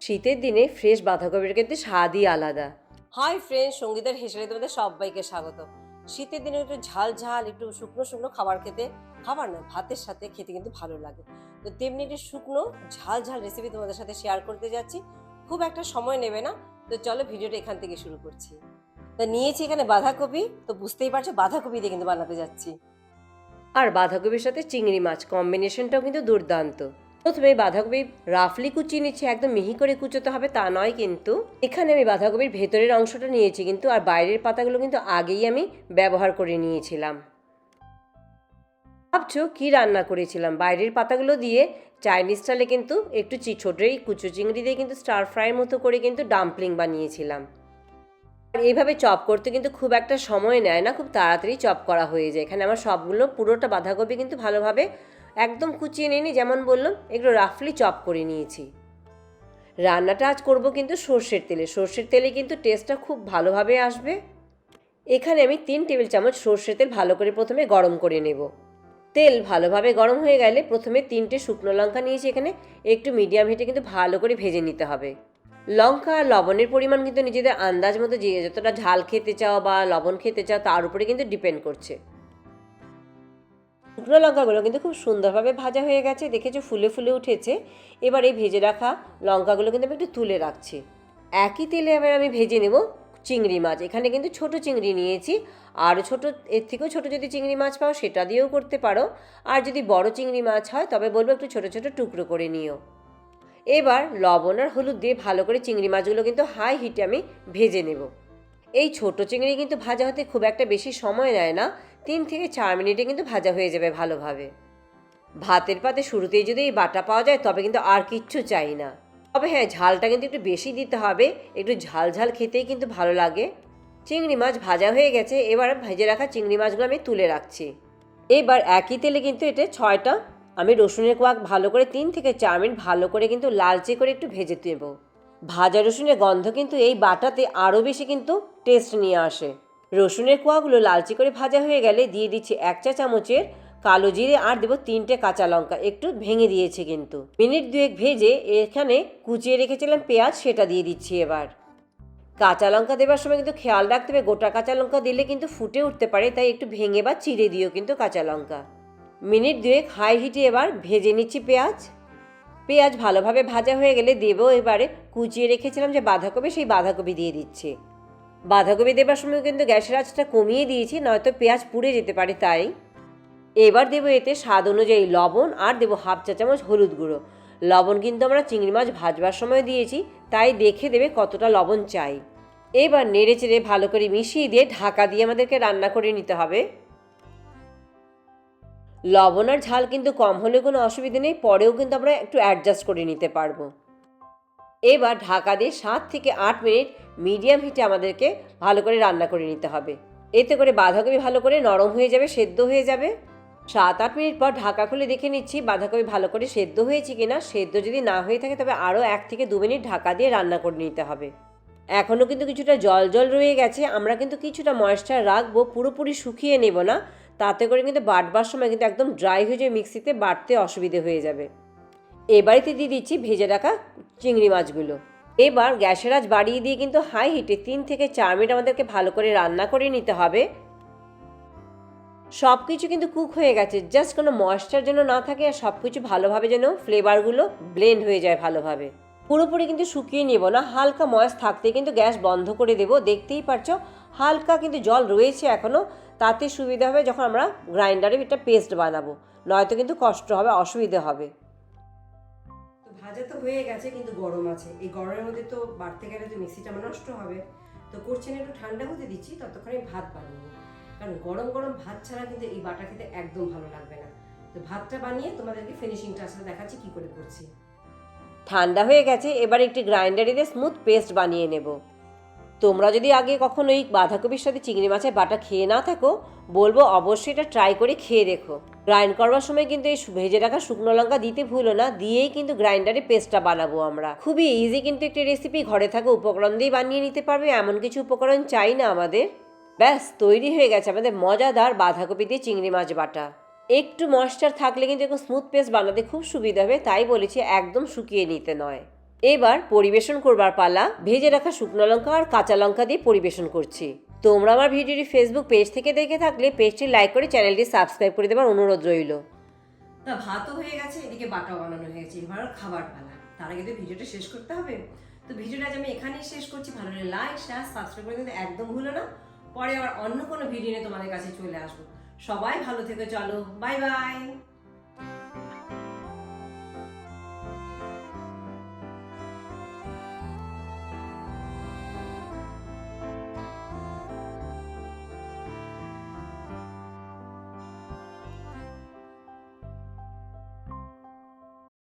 শীতের দিনে ফ্রেশ বাঁধাকপির কিন্তু স্বাদই আলাদা। হাই ফ্রেন্ড সঙ্গীতের হেসেলে তোমাদের সবাইকে স্বাগত। শীতের দিনে একটু ঝাল ঝাল একটু শুকনো শুকনো খাবার খেতে খাবার না ভাতের সাথে খেতে কিন্তু ভালো লাগে। তো তেমনি একটু শুকনো ঝাল ঝাল রেসিপি তোমাদের সাথে শেয়ার করতে যাচ্ছি। খুব একটা সময় নেবে না। তো চলো ভিডিওটা এখান থেকে শুরু করছি। তো নিয়েছি এখানে বাঁধাকপি। তো বুঝতেই পারছ বাঁধাকপি দিয়ে কিন্তু বানাতে যাচ্ছি। আর বাঁধাকপির সাথে চিংড়ি মাছ কম্বিনেশনটাও কিন্তু দুর্দান্ত। প্রথমে বাঁধাকপি রাফলি কুচিয়ে নিচ্ছি একদম মিহি করে কুচোতে হবে, তা নয় কিন্তু। এখানে আমি বাঁধাকপির ভেতরের অংশটা নিয়েছি কিন্তু, আর বাইরের পাতাগুলো কিন্তু আগেই আমি ব্যবহার করে নিয়েছিলাম। ভাবছ কি রান্না করেছিলাম? বাইরের পাতাগুলো দিয়ে চাইনিজ স্টাইলে কিন্তু একটু চি, ছোটো কুচো চিংড়ি দিয়ে কিন্তু স্টার ফ্রাইয়ের মতো করে কিন্তু ডাম্পলিং বানিয়েছিলাম। আর এইভাবে চপ করতে কিন্তু খুব একটা সময় নেয় না, খুব তাড়াতাড়ি চপ করা হয়ে যায়। এখানে আমার সবগুলো, পুরোটা বাঁধাকপি কিন্তু ভালোভাবে একদম কুচিয়ে নিয়ে যেমন বললাম একটু রাফলি চপ করে নিয়েছি। রান্নাটা আজ করব কিন্তু সর্ষের তেলে। সর্ষের তেলে কিন্তু টেস্টটা খুব ভালোভাবে আসবে। এখানে আমি তিন টেবিল চামচ সর্ষের তেল ভালো করে প্রথমে গরম করে নেব। তেল ভালোভাবে গরম হয়ে গেলে প্রথমে তিনটে শুকনো লঙ্কা নিয়েছি এখানে। একটু মিডিয়াম হিটে কিন্তু ভালো করে ভেজে নিতে হবে। লঙ্কা আর লবণের পরিমাণ কিন্তু নিজেদের আন্দাজ মতো যে, যতটা ঝাল খেতে চাও বা লবণ খেতে চাও, তার উপরে কিন্তু ডিপেন্ড করছে। শুকনো লঙ্কাগুলো কিন্তু খুব সুন্দরভাবে ভাজা হয়ে গেছে, দেখেছ? ফুলে ফুলে উঠেছে। এবার এই ভেজে রাখা লঙ্কাগুলো কিন্তু আমি একটু তুলে রাখছি। একই তেলে এবার আমি ভেজে নেব চিংড়ি মাছ। এখানে কিন্তু ছোট চিংড়ি নিয়েছি, আর ছোট, এর থেকেও ছোট যদি চিংড়ি মাছ পাও, সেটা দিয়েও করতে পারো। আর যদি বড় চিংড়ি মাছ হয়, তবে বলব একটু ছোট ছোট টুকরো করে নিও। এবার লবণ আর হলুদ দিয়ে ভালো করে চিংড়ি মাছগুলো কিন্তু হাই হিটে আমি ভেজে নেব। এই ছোট চিংড়ি কিন্তু ভাজা হতে খুব একটা বেশি সময় নেয় না। তিন থেকে চার মিনিটে কিন্তু ভাজা হয়ে যাবে ভালোভাবে। ভাতের পাতে শুরুতেই যদি এই বাটা পাওয়া যায়, তবে কিন্তু আর কিচ্ছু চাই না। তবে হ্যাঁ ঝালটা কিন্তু একটু বেশি দিতে হবে। একটু ঝাল ঝাল খেতেই কিন্তু ভালো লাগে। চিংড়ি মাছ ভাজা হয়ে গেছে, এবার ভেজে রাখা চিংড়ি মাছগুলো আমি তুলে রাখছি। এবার একই তেলে কিন্তু এটা ছয়টা আমি রসুনের কোয়াক ভালো করে তিন থেকে চার মিনিট ভালো করে কিন্তু লালচে করে একটু ভেজে নেব। ভাজা রসুনের গন্ধ কিন্তু এই বাটাতে আরও বেশি কিন্তু টেস্ট নিয়ে আসে। রসুনের কোয়াগুলো লালচে করে ভাজা হয়ে গেলে দিয়ে দিচ্ছি এক চা চামচের কালো জিরে আর দেবো তিনটে কাঁচা লঙ্কা। একটু ভেঙে দিয়েছে কিন্তু। মিনিট দুয়েক ভেজে এখানে কুচিয়ে রেখেছিলাম পেঁয়াজ, সেটা দিয়ে দিচ্ছি এবার। কাঁচা লঙ্কা দেবার সময় কিন্তু খেয়াল রাখতে হবে, গোটা কাঁচা লঙ্কা দিলে কিন্তু ফুটে উঠতে পারে, তাই একটু ভেঙে বা চিড়ে দিও কিন্তু কাঁচা লঙ্কা। মিনিট দুয়েক হাই হিটে এবার ভেজে নিচ্ছি পেঁয়াজ। পেঁয়াজ ভালোভাবে ভাজা হয়ে গেলে দেবো এবারে কুচিয়ে রেখেছিলাম যে বাঁধাকপি, সেই বাঁধাকপি দিয়ে দিচ্ছি। বাঁধাকপি দেবার সময় কিন্তু গ্যাসের আঁচটা কমিয়ে দিয়েছি, নয়তো পেঁয়াজ পুড়ে যেতে পারে তাই। এবার দেবো এতে স্বাদ অনুযায়ী লবণ আর দেবো হাফ চা চামচ হলুদ গুঁড়ো। লবণ কিন্তু আমরা চিংড়ি মাছ ভাজবার সময় দিয়েছি, তাই দেখে দেবে কতটা লবণ চাই। এবার নেড়ে চেড়ে ভালো করে মিশিয়ে দিয়ে ঢাকা দিয়ে আমাদেরকে রান্না করে নিতে হবে। লবণ আর ঝাল কিন্তু কম হলে কোনো অসুবিধা নেই, পরেও কিন্তু আমরা একটু অ্যাডজাস্ট করে নিতে পারব। এবার ঢাকা দিয়ে সাত থেকে আট মিনিট মিডিয়াম হিটে আমাদেরকে ভালো করে রান্না করে নিতে হবে। এতে করে বাঁধাকপি ভালো করে নরম হয়ে যাবে, সেদ্ধ হয়ে যাবে। সাত আট মিনিট পর ঢাকা খুলে দেখে নিচ্ছি বাঁধাকপি ভালো করে সেদ্ধ হয়েছে কি না সেদ্ধ যদি না হয়ে থাকে তবে আরও এক থেকে দু মিনিট ঢাকা দিয়ে রান্না করে নিতে হবে। এখনও কিন্তু কিছুটা জল জল রয়ে গেছে। আমরা কিন্তু কিছুটা ময়েশ্চার রাখব, পুরোপুরি শুকিয়ে নেব না। তাতে করে কিন্তু বাটবার সময় কিন্তু একদম ড্রাই হয়ে যাবে, মিক্সিতে বাটতে অসুবিধে হয়ে যাবে। এবারেতে দিয়ে দিচ্ছি ভেজে রাখা চিংড়ি মাছগুলো। এবার গ্যাসের আজ বাড়িয়ে দিয়ে কিন্তু হাই হিটে তিন থেকে চার মিনিট আমাদেরকে ভালো করে রান্না করে নিতে হবে। সব কিছু কিন্তু কুক হয়ে গেছে জাস্ট কোনো ময়েশ্চার যেন না থাকে আর সব কিছু ভালোভাবে যেন ফ্লেভারগুলো ব্লেন্ড হয়ে যায় ভালোভাবে। পুরোপুরি কিন্তু শুকিয়ে নেব না, হালকা ময়েস থাকতে কিন্তু গ্যাস বন্ধ করে দেবো। দেখতেই পারছ, হালকা কিন্তু জল রয়েছে এখনও তাতে সুবিধা হবে যখন আমরা গ্রাইন্ডারে একটা পেস্ট বানাবো, নয়তো কিন্তু কষ্ট হবে, অসুবিধে হবে। ভাজা তো হয়ে গেছে, কিন্তু গরম আছে। এই গরমের মধ্যে তো বাড়তে গেলে তো মিক্সিটা নষ্ট হবে। তো করছেন একটু ঠান্ডা হতে দিচ্ছি, ততক্ষণে ভাত বানিয়ে। কারণ গরম গরম ভাত ছাড়া কিন্তু এই বাটা খেতে একদম ভালো লাগবে না। তো ভাতটা বানিয়ে তোমাদেরকে ফিনিশিংটা আসলে দেখাচ্ছি কি করে করছি। ঠান্ডা হয়ে গেছে, এবার একটি গ্রাইন্ডারিতে স্মুথ পেস্ট বানিয়ে নেব। তোমরা যদি আগে কখনো এই বাঁধাকপির সাথে চিংড়ি মাছের বাটা খেয়ে না থাকো, বলব অবশ্যই এটা ট্রাই করে খেয়ে দেখো। গ্রাইন্ড করবার সময় কিন্তু এই ভেজে রাখা শুকনো লঙ্কা দিতে ভুলো না, দিয়েই কিন্তু গ্রাইন্ডারে পেস্টটা বানাবো আমরা। খুবই ইজি কিন্তু একটি রেসিপি ঘরে থাকা উপকরণ দিয়েই বানিয়ে নিতে পারবে, এমন কিছু উপকরণ চাই না আমাদের। ব্যাস, তৈরি হয়ে গেছে আমাদের মজাদার বাঁধাকপি দিয়ে চিংড়ি মাছ বাটা। একটু ময়েশ্চার থাকলে কিন্তু এরকম স্মুথ পেস্ট বানাতে খুব সুবিধা হবে, তাই বলেছি একদম শুকিয়ে নিতে নয়। এবার পরিবেশন করবার পালা, ভেজে রাখা শুকনো লঙ্কা আর কাঁচা লঙ্কা দিয়ে পরিবেশন করছি। তোমরা আমার ভিডিওটি ফেসবুক পেজ থেকে দেখে থাকলে পেজটি লাইক করে চ্যানেলটি সাবস্ক্রাইব করে দেবার অনুরোধ রইল। তা ভাতও হয়ে গেছে, এদিকে বাটাও বানানো হয়ে গেছে, এবার খাবার পালা। তার আগে তো ভিডিওটা শেষ করতে হবে। তো ভিডিওটা আজ আমি এখানেই শেষ করছি, ভালো লাগলে লাইক শেয়ার সাবস্ক্রাইব করে কিন্তু একদম ভুলো না। পরে আবার অন্য কোনো ভিডিও নিয়ে তোমাদের কাছে চলে আসব। সবাই ভালো থেকে, চলো বাই বাই